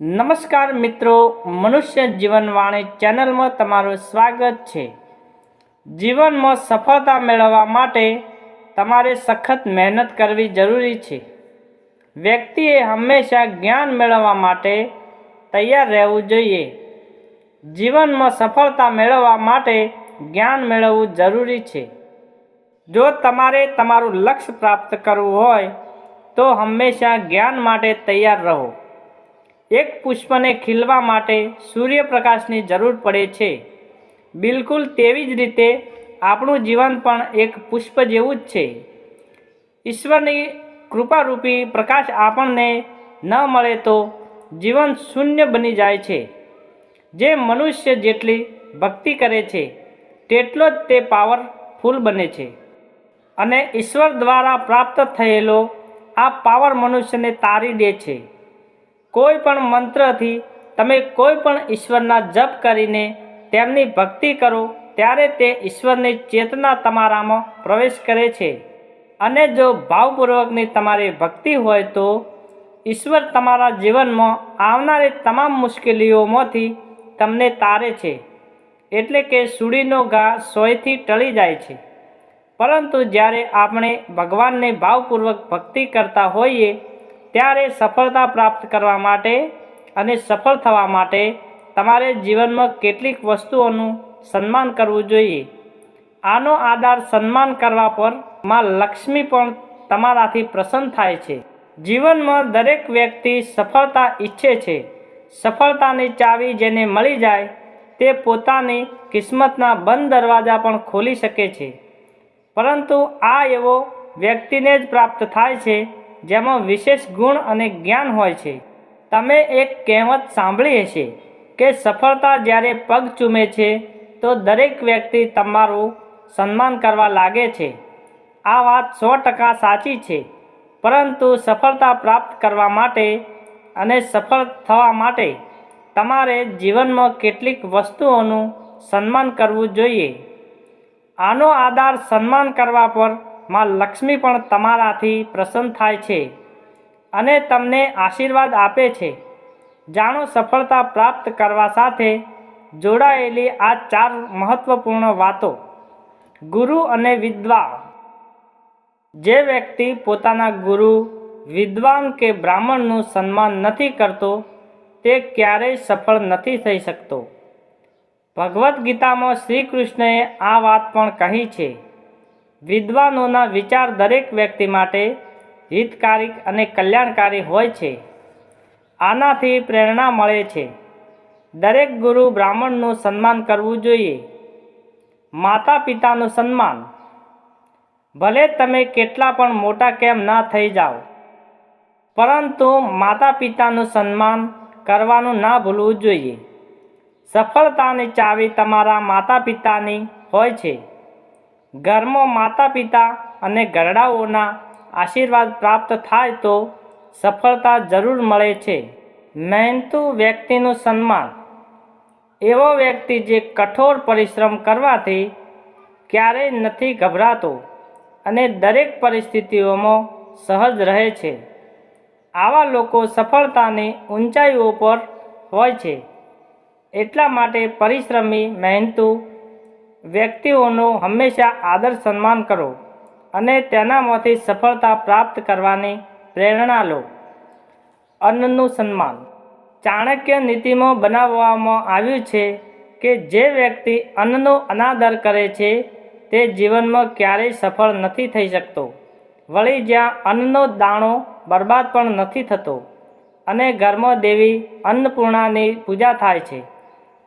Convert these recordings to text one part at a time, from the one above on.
નમસ્કાર મિત્રો, મનુષ્ય જીવનવાણી ચેનલમાં તમારું સ્વાગત છે. જીવનમાં સફળતા મેળવવા માટે તમારે સખત મહેનત કરવી જરૂરી છે. વ્યક્તિએ હંમેશા જ્ઞાન મેળવવા માટે તૈયાર રહેવું જોઈએ. જીવનમાં સફળતા મેળવવા માટે જ્ઞાન મેળવવું જરૂરી છે. જો તમારે તમારું લક્ષ્ય પ્રાપ્ત કરવું હોય, તો હંમેશા જ્ઞાન માટે તૈયાર રહો. એક પુષ્પને ખીલવા માટે સૂર્યપ્રકાશની જરૂર પડે છે. બિલકુલ તેવી જ રીતે આપણું જીવન પણ એક પુષ્પ જેવું જ છે. ઈશ્વરની કૃપારૂપી પ્રકાશ આપણને ન મળે તો જીવન શૂન્ય બની જાય છે. જે મનુષ્ય જેટલી ભક્તિ કરે છે, તેટલો જ તે પાવરફુલ બને છે. અને ઈશ્વર દ્વારા પ્રાપ્ત થયેલો આ પાવર મનુષ્યને તારી દે છે. કોઈ પણ મંત્રથી તમે કોઈ પણ ઈશ્વરના જપ કરીને તેમની ભક્તિ કરો, ત્યારે તે ઈશ્વરની ચેતના તમારામાં પ્રવેશ કરે છે. અને જો ભાવપૂર્વકની તમારી ભક્તિ હોય તો ઈશ્વર તમારા જીવનમાં આવનારી તમામ મુશ્કેલીઓમાંથી તમને તારે છે. એટલે કે સુડીનો ઘા સોયથી ટળી જાય છે. પરંતુ જ્યારે આપણે ભગવાનને ભાવપૂર્વક ભક્તિ કરતા હોઈએ ત્યારે સફળતા પ્રાપ્ત કરવા માટે અને સફળ થવા માટે તમારે જીવનમાં કેટલીક વસ્તુઓનું સન્માન કરવું જોઈએ. આનો આધાર સન્માન કરવા પરમાં લક્ષ્મી પણ તમારાથી પ્રસન્ન થાય છે. જીવનમાં દરેક વ્યક્તિ સફળતા ઈચ્છે છે. સફળતાની ચાવી જેને મળી જાય તે પોતાની કિસ્મતના બંધ દરવાજા પણ ખોલી શકે છે. પરંતુ આ એવો વ્યક્તિને જ પ્રાપ્ત થાય છે જેમાં વિશેષ ગુણ અને જ્ઞાન હોય છે. તમે એક કહેવત સાંભળી હશે કે સફળતા જ્યારે પગ ચૂમે છે, તો દરેક વ્યક્તિ તમારું સન્માન કરવા લાગે છે. આ વાત સો ટકા સાચી છે. પરંતુ સફળતા પ્રાપ્ત કરવા માટે અને સફળ થવા માટે તમારે જીવનમાં કેટલીક વસ્તુઓનું સન્માન કરવું જોઈએ. આનો આધાર સન્માન કરવા પર માં લક્ષ્મી પણ તમારાથી પ્રસન્ન થાય છે અને તમને આશીર્વાદ આપે છે. જાણો સફળતા પ્રાપ્ત કરવા સાથે જોડાયેલી આ ચાર મહત્વપૂર્ણ વાતો. ગુરુ અને વિદ્વા જે વ્યક્તિ પોતાના ગુરુ, વિદ્વાન કે બ્રાહ્મણનું સન્માન નથી કરતો, તે ક્યારેય સફળ નથી થઈ શકતો. ભગવદ્ ગીતામાં શ્રી કૃષ્ણએ આ વાત પણ કહી છે. વિદ્વાનોના વિચાર દરેક વ્યક્તિ માટે હિતકારી અને કલ્યાણકારી હોય છે. આનાથી પ્રેરણા મળે છે. દરેક ગુરુ બ્રાહ્મણનું સન્માન કરવું જોઈએ. માતા પિતાનું સન્માન. ભલે તમે કેટલા પણ મોટા કેમ ના થઈ જાઓ, પરંતુ માતા પિતાનું સન્માન કરવાનું ના ભૂલવું જોઈએ. સફળતાની ચાવી તમારા માતા પિતાની હોય છે. ઘરમાં માતા પિતા અને ઘરડાઓના આશીર્વાદ પ્રાપ્ત થાય તો સફળતા જરૂર મળે છે. મહેનતુ વ્યક્તિનું સન્માન. એવો વ્યક્તિ જે કઠોર પરિશ્રમ કરવાથી ક્યારેય નથી ગભરાતો અને દરેક પરિસ્થિતિઓમાં સહજ રહે છે. આવા લોકો સફળતાની ઊંચાઈઓ પર હોય છે. એટલા માટે પરિશ્રમી, મહેનતુ વ્યક્તિઓનો હંમેશા આદર સન્માન કરો અને તેનામાંથી સફળતા પ્રાપ્ત કરવાની પ્રેરણા લો. અન્નનું સન્માન. ચાણક્ય નીતિમાં બનાવવામાં આવ્યું છે કે જે વ્યક્તિ અન્નનો અનાદર કરે છે, તે જીવનમાં ક્યારેય સફળ નથી થઈ શકતો. વળી જ્યાં અન્નનો દાણો બરબાદ પણ નથી થતો અને ઘરમાં દેવી અન્નપૂર્ણાની પૂજા થાય છે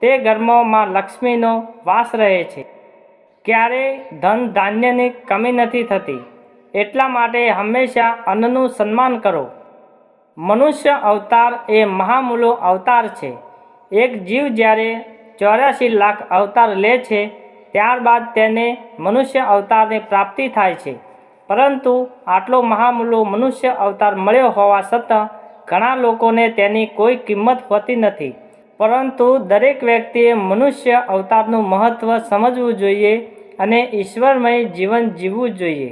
તે ઘરમાં માં લક્ષ્મીનો વાસ રહે છે. ક્યારેય ધન ધાન્યની કમી નથી થતી, એટલા માટે હંમેશા અન્નનું સન્માન કરો. મનુષ્ય અવતાર એ મહામૂલો અવતાર છે. એક જીવ જ્યારે ચોર્યાસી લાખ અવતાર લે છે, ત્યારબાદ તેને મનુષ્ય અવતારની પ્રાપ્તિ થાય છે. પરંતુ આટલો મહામૂલો મનુષ્ય અવતાર મળ્યો હોવા છતાં ઘણા લોકોને તેની કોઈ કિંમત હોતી નથી. પરંતુ દરેક વ્યક્તિએ મનુષ્ય અવતારનું મહત્ત્વ સમજવું જોઈએ અને ઈશ્વરમય જીવન જીવવું જોઈએ.